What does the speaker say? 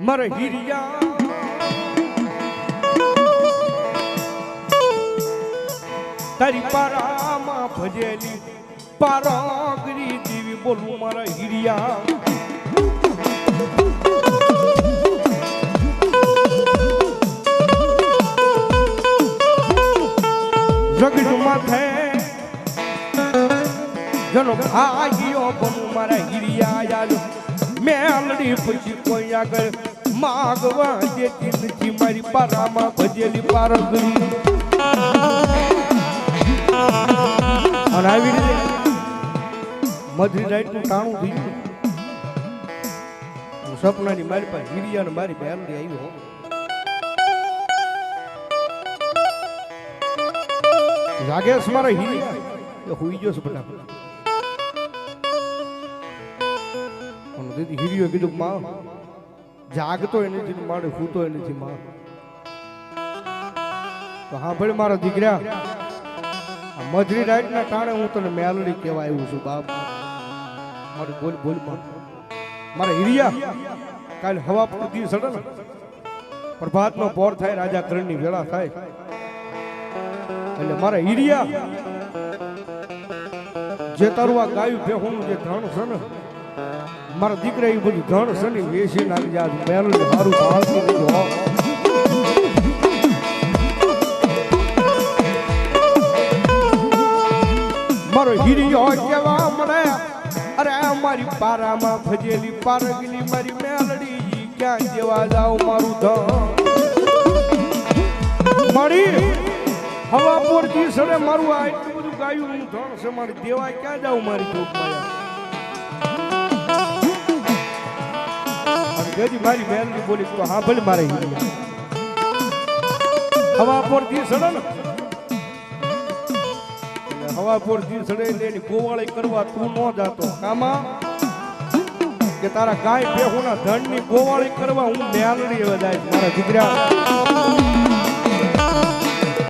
મર હિરિયા તારી પારામાં ભજેલી પારાગરી દેવી બોલું મારા હિરિયા જગત માથે જનો ભાગ્યો બનુ મારા હિરિયા યાદ મેલડી પછી કોઈ આગળ માગવા દેતી નથી મારી પારામાં ભજેલી પારગરી અને આવી રીતે મધરી રાઈટનું ટાણું થયું હું સપનાની મારી પાસે હિરિયા ને મારી મેલડી આવ્યો છે મારા હિરિયા? એ હુઈ ગયો છે ફટાફટ. દીદી હિરિયો કીધું, માં જાગતો નથી ને મારે સૂતો નથી માં તો હા મારા દીકરા મજરી રાઈટના કારણે હું તને મેલડી કહેવા આવ્યું છું, બાપ. મારું બોલ બોલ પણ મારા હિરિયા, કાલ હવા પૂરતી સડે ને, પ્રભાતનો પોર થાય, રાજા કરણની વેળા થાય. એટલે મારા હિરિયા, જે તારું આ ગાયું ભેહુંનું જે ધણ છે ને મારા દીકરા એ બધું ધણ શનિ વેસી નાખી જાય. મેલડી મારું ભાળતું નથી, હો. મારો હિરિયો કેવા મને અરે મારી પારામાં ભજેલી પારગલી મારી મેલડી ક્યાં જેવા જાવ મારું ધન? મારી હવા પૂરતી સડે મારું આ એટલું બધું ગાયું, હું ધણ છે મારી દેવા ક્યાં જાવ મારી ચોક અને મારી મેલડી બોલી તો હા ભલે મારે હવા હવા દી સડે ને હવા હવા દી સડે એટલે એની ગોવાળી કરવા તું ન જાતો. કામાં? કે તારા ગાય બેહુના ધણની ગોવાળી કરવા હું મેલડી વધાય મારા દીકરા.